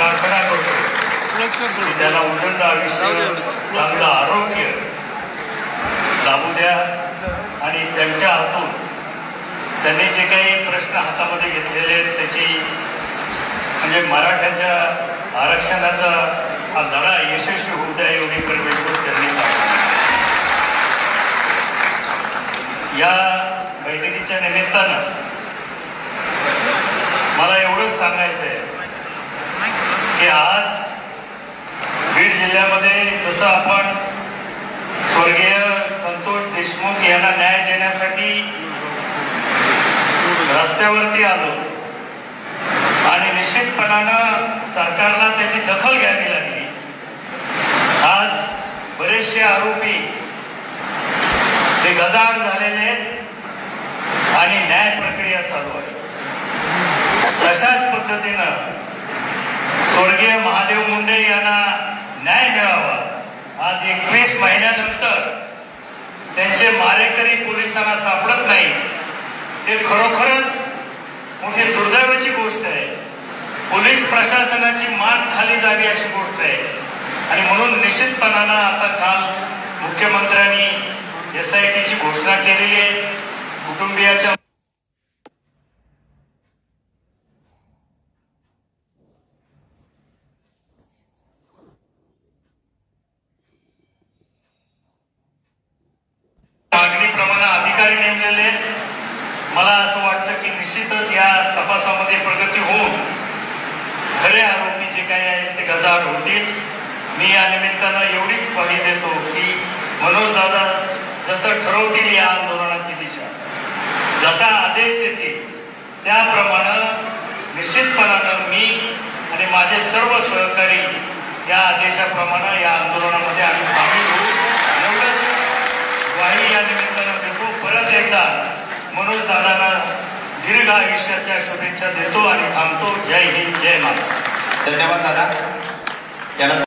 प्रार्थना करतो. त्याला उदंड आयुष्य चांगलं आरोग्य लाभू द्या. आणि त्यांच्या हातून त्यांनी जे काही प्रश्न हातामध्ये घेतलेले आहेत त्याची म्हणजे मराठ्याच्या आरक्षणाचा हा लढा यशस्वी होऊ द्या एवढी परमेश्वर चरणी. या बैठकीच्या निमित्तानं मला एवढंच सांगायचं आहे की आज बीड जिल्ह्यामध्ये जसं आपण स्वर्गीय संतोष देशमुख यांना न्याय देण्यासाठी रस्त्यावरती आलो आणि निश्चितपणानं सरकारला त्याची दखल घ्यावी लागली. आज बरेचसे आरोपी ते गजाड झालेले आणि न्याय प्रक्रिया चालू आहे. तशाच पद्धतीनं स्वर्गीय महादेव मुंडे यांना न्याय मिळावा. आज एकवीस महिन्यानंतर त्यांचे मारेकरी पोलिसांना सापडत नाही. हे खरोखरच मोठी दुर्दैवाची गोष्ट आहे. पोलीस प्रशासनाची मान खाली जावी अशी गोष्ट आहे. आणि म्हणून निश्चितपणानं आता काल मुख्यमंत्र्यांनी एस आय टीची घोषणा केलेली आहे. कुटुंबियाच्या मला असं वाटतं की निश्चितच या तपासामध्ये प्रगती होऊन खरे आरोपी जे काही आहेत ते गजाआड होतील. मी या निमित्तानं एवढीच ग्वाही देतो की मनोज दादा जसं ठरवतील या आंदोलनाची दिशा जसा आदेश देतील त्याप्रमाणे निश्चितपणानं मी आणि माझे सर्व सहकारी या आदेशाप्रमाणे या आंदोलनामध्ये आम्ही सामील होऊ एवढंच ग्वाही या निमित्तानं देतो परत एकदा मनोज दादांना दीर्घ आयुष्याच्या शुभेच्छा देतो आणि थांबतो. जय हिंद जय महाराज धन्यवाद दादा. त्यानंतर